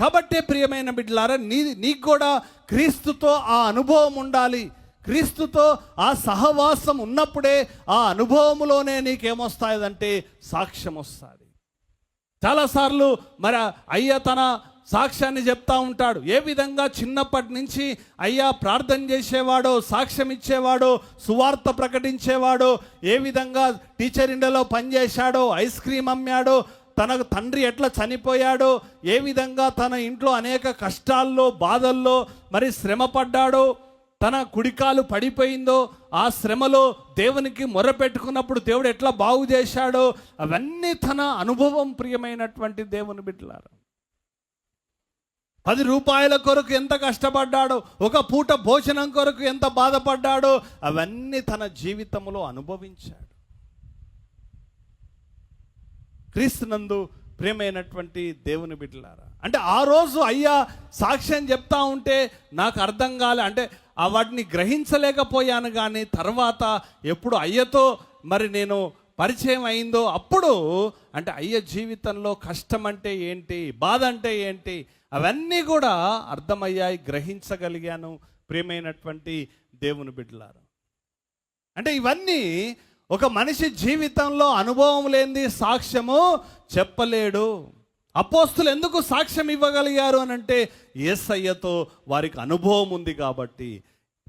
కాబట్టే ప్రియమైన బిడ్డలారా నీ నీకు కూడా క్రీస్తుతో ఆ అనుభవం ఉండాలి. క్రీస్తుతో ఆ సహవాసం ఉన్నప్పుడే ఆ అనుభవములోనే నీకేమొస్తాయంటే సాక్ష్యం వస్తుంది. చాలాసార్లు మరి అయ్య తన సాక్ష్యాన్ని చెప్తా ఉంటాడు. ఏ విధంగా చిన్నప్పటి నుంచి అయ్యా ప్రార్థన చేసేవాడో సాక్ష్యం ఇచ్చేవాడో సువార్త ప్రకటించేవాడో ఏ విధంగా టీచర్ ఇండలో పనిచేశాడో ఐస్ క్రీమ్ అమ్మాడో తనకు తండ్రి ఎట్లా చనిపోయాడో ఏ విధంగా తన ఇంట్లో అనేక కష్టాల్లో బాధల్లో మరి శ్రమ పడ్డాడో తన కుడికాలు పడిపోయిందో ఆ శ్రమలో దేవునికి మొరపెట్టుకున్నప్పుడు దేవుడు ఎట్లా బాగు చేశాడో అవన్నీ తన అనుభవం ప్రియమైనటువంటి దేవుని బిడ్డలారు. పది రూపాయల కొరకు ఎంత కష్టపడ్డాడో ఒక పూట భోజనం కొరకు ఎంత బాధపడ్డాడో అవన్నీ తన జీవితంలో అనుభవించాడు. క్రీస్తునందు ప్రియమైనటువంటి దేవుని బిడ్డలారా? అంటే ఆ రోజు అయ్యా సాక్ష్యం చెప్తా ఉంటే నాకు అర్థం కాలే. అంటే ఆ వాటిని గ్రహించలేకపోయాను కానీ తర్వాత ఎప్పుడు అయ్యతో మరి నేను పరిచయం అయిందో అప్పుడు అంటే అయ్య జీవితంలో కష్టం అంటే ఏంటి బాధ అంటే ఏంటి అవన్నీ కూడా అర్థమయ్యాయి గ్రహించగలిగాను ప్రేమైనటువంటి దేవుని బిడ్డలారా? అంటే ఇవన్నీ ఒక మనిషి జీవితంలో అనుభవం లేనిది సాక్ష్యము చెప్పలేడు. అపోస్తులు ఎందుకు సాక్ష్యం ఇవ్వగలిగారు అని అంటే ఏసయ్యతో వారికి అనుభవం ఉంది కాబట్టి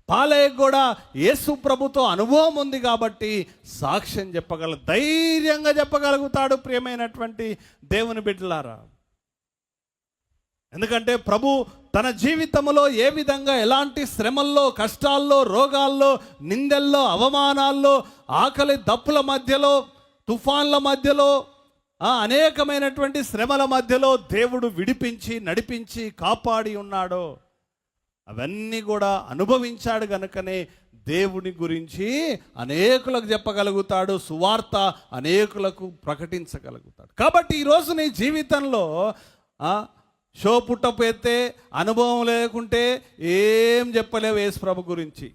పాలయ్య కూడా యేసు ప్రభుతో అనుభవం ఉంది కాబట్టి సాక్ష్యం చెప్పగల ధైర్యంగా చెప్పగలుగుతాడు ప్రియమైనటువంటి దేవుని బిడ్డలారా. ఎందుకంటే ప్రభు తన జీవితంలో ఏ విధంగా ఎలాంటి శ్రమల్లో కష్టాల్లో రోగాల్లో నిందల్లో అవమానాల్లో ఆకలి దప్పుల మధ్యలో తుఫాన్ల మధ్యలో అనేకమైనటువంటి శ్రమల మధ్యలో దేవుడు విడిపించి నడిపించి కాపాడి ఉన్నాడో అవన్నీ కూడా అనుభవించాడు గనుకనే దేవుని గురించి అనేకులకు చెప్పగలుగుతాడు సువార్త అనేకులకు ప్రకటించగలుగుతాడు. కాబట్టి ఈరోజు నీ జీవితంలో షో పుట్టపోతే అనుభవం లేకుంటే ఏం చెప్పలేవు యేసు ప్రభు గురించి.